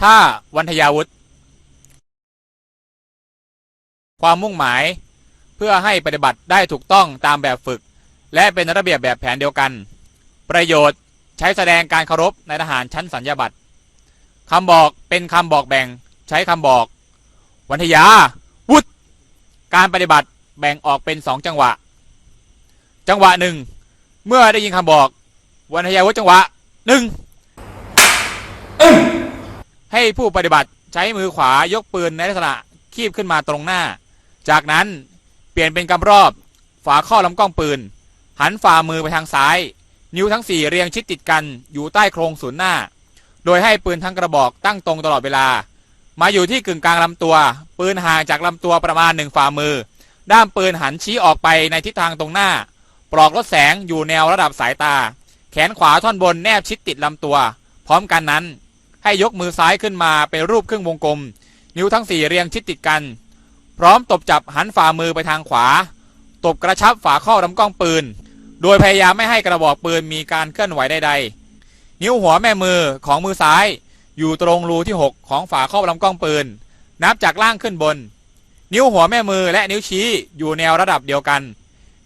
ท่าวันทยาวุธความมุ่งหมายเพื่อให้ปฏิบัติได้ถูกต้องตามแบบฝึก และเป็นระเบียบแบบแผนเดียวกัน ประโยชน์ใช้แสดงการเคารพในทหารชั้นสัญญาบัตรคำบอกเป็นคำบอกแบ่งใช้คำบอก วันทยาวุฒการปฏิบัติแบ่งออกเป็นสองจังหวะ จังหวะหนึ่งเมื่อได้ยินคำบอก วันทยาวุฒจังหวะหนึ่ง ให้ผู้ปฏิบัติใช้มือขวายกปืนในลักษณะคีบขึ้นมาตรงหน้า จากนั้นเปลี่ยนเป็นกำรอบ ฝาข้อลำกล้องปืน หันฝ่ามือไปทางซ้าย นิ้วทั้งสี่เรียงชิดติดกันอยู่ใต้โครงศูนย์หน้า โดยให้ปืนทั้งกระบอกตั้งตรงตลอดเวลา มาอยู่ที่กึ่งกลางลำตัว ปืนห่างจากลำตัวประมาณหนึ่งฝ่ามือ ด้ามปืนหันชี้ออกไปในทิศทางตรงหน้า ปลอกลดแสงอยู่แนวระดับสายตา แขนขวาท่อนบนแนบชิดติดลำตัว พร้อมกันนั้น ให้ยกมือซ้ายขึ้นมาเป็นรูปครึ่งวงกลม นิ้วทั้งสี่เรียงชิดติดกัน พร้อมตบจับหันฝ่ามือไปทางขวา ตบกระชับฝาข้อลำกล้องปืน โดยพยายามไม่ให้กระบอกปืนมีการเคลื่อนไหวใดๆ นิ้วหัวแม่มือของมือซ้าย อยู่ตรงรูที่ 6 ของฝาครอลำกล้องปืน นับจากล่างขึ้นบน นิ้วหัวแม่มือและนิ้วชี้อยู่แนวระดับเดียวกัน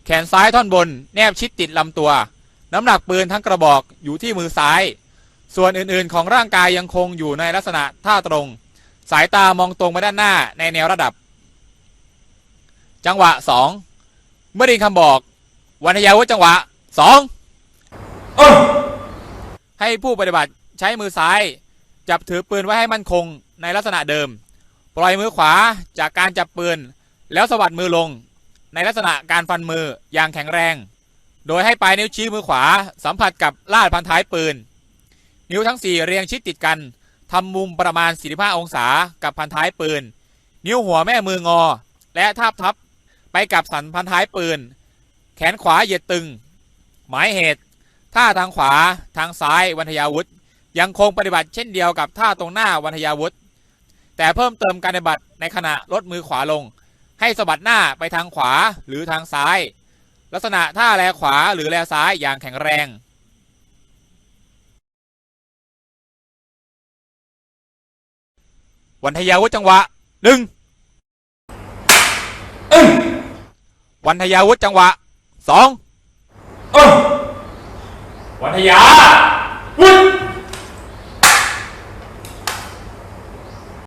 แขนซ้ายท่อนบนแนบชิดติดลำตัว น้ำหนักปืนทั้งกระบอกอยู่ที่มือซ้าย ส่วนอื่นๆ ของร่างกายยังคงอยู่ในลักษณะท่าตรง สายตามองตรงไปด้านหน้าในแนวระดับ จังหวะ 2 เมื่อได้ยินคำบอก วันทยาวุธจังหวะ2ให้ผู้ปฏิบัติใช้มือซ้าย จับถือปืนไว้ให้มั่นคงในลักษณะเดิม ปล่อยมือขวาจากการจับปืน แล้วสะบัดมือลง ในลักษณะการฟันมืออย่างแข็งแรง โดยให้ปลายนิ้วชี้มือขวา สัมผัสกับลาดพันท้ายปืน นิ้วทั้งสี่เรียงชิดติดกันทำมุมประมาณ 45 องศากับพันท้ายปืน นิ้วหัวแม่มืองอ และทาบทับไปกับสันพันท้ายปืน แขนขวาเหยียดตึง หมายเหตุ ท่าทางขวาทางซ้ายวันทยาวุธ ยังคงปฏิบัติเช่นเดียวกับท่าตรงหน้าวันทยาวุธ แต่เพิ่มเติมการปฏิบัติในขณะลดมือขวาลง ให้สะบัดหน้าไปทางขวาหรือทางซ้าย ลักษณะท่าแลขวาหรือแลซ้ายอย่างแข็งแรง วันทยาวุธจังหวะหนึ่งวันทยาวุธจังหวะสองวันทยาวุธ